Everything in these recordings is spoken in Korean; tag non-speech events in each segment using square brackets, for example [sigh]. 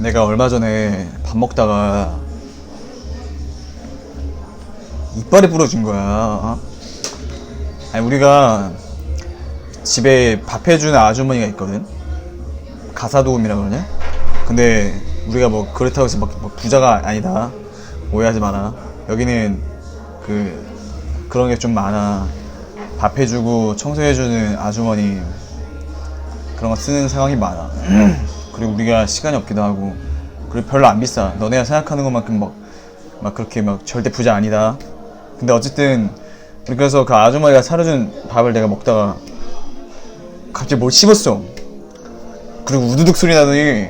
내가 얼마 전에 밥 먹다가 이빨이 부러진 거야. 어? 아니 우리가 집에 밥 해주는 아주머니가 있거든. 가사 도우미라 그러냐? 근데 우리가 뭐 그렇다고 해서 막, 막 부자가 아니다. 오해하지 마라. 여기는 그 그런 게 좀 많아. 밥 해주고 청소해주는 아주머니 그런 거 쓰는 상황이 많아. [clears throat] 그리고 우리가 시간이 없기도 하고 그리고 별로 안 비싸. 너네가 생각하는 것만큼 막, 막 그렇게 막 절대 부자 아니다. 근데 어쨌든 그래서 그 아주머니가 사려준 밥을 내가 먹다가 갑자기 뭘 씹었어. 그리고 우두둑 소리 나더니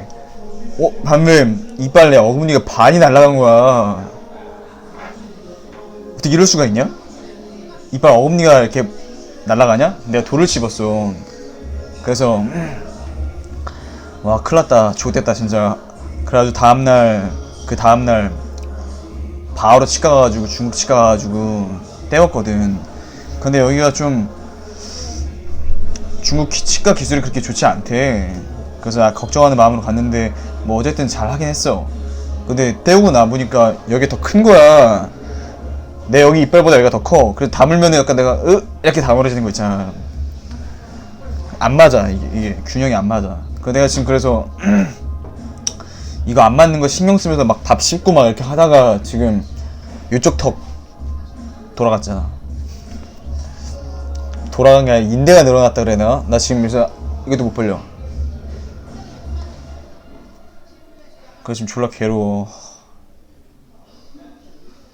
어 방금 이빨에 어금니가 반이 날아간 거야. 어떻게 이럴 수가 있냐? 이빨 어금니가 이렇게 날아가냐? 내가 돌을 씹었어. 그래서 와 큰일났다. 좋됐다 진짜. 그래가지고 다음날 그 다음날 바로 치과 가가지고 중국 치과 가가지고 떼었거든. 근데 여기가 좀 중국 기- 치과 기술이 그렇게 좋지 않대. 그래서 나 걱정하는 마음으로 갔는데 뭐 어쨌든 잘 하긴 했어. 근데 떼우고 나보니까 여기 더 큰 거야. 내 여기 이빨보다 여기가 더 커. 그래서 다물면은 약간 내가 으? 이렇게 다물어지는 거 있잖아 안 맞아. 이게, 이게 균형이 안 맞아. 그 내가 지금 그래서 [clears throat] 이거 안 맞는 거 신경 쓰면서 막밥 씹고 막 이렇게 하다가 지금 이쪽 턱 돌아갔잖아. 돌아간 게 아니라 인대가 늘어났다 그래야 되나? 나 지금 그래서 이것도 못 벌려. 그래서 지금 졸라 괴로워.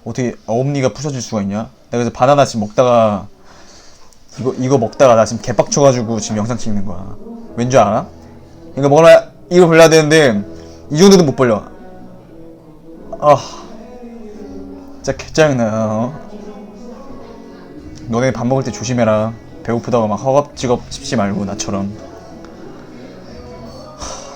어떻게 어금니가 부서질 수가 있냐? 내가 그래서 바나나 지금 먹다가 이거 이거 먹다가 나 지금 개빡쳐가지고 지금 영상 찍는 거야. 왠 줄 알아? 이거 먹으려 이거 벌려야 되는데 이 정도도 못 벌려. 아, 진짜 개짜증나. 어? 너네 밥 먹을 때 조심해라. 배고프다고 막 허겁지겁 씹지 말고 나처럼.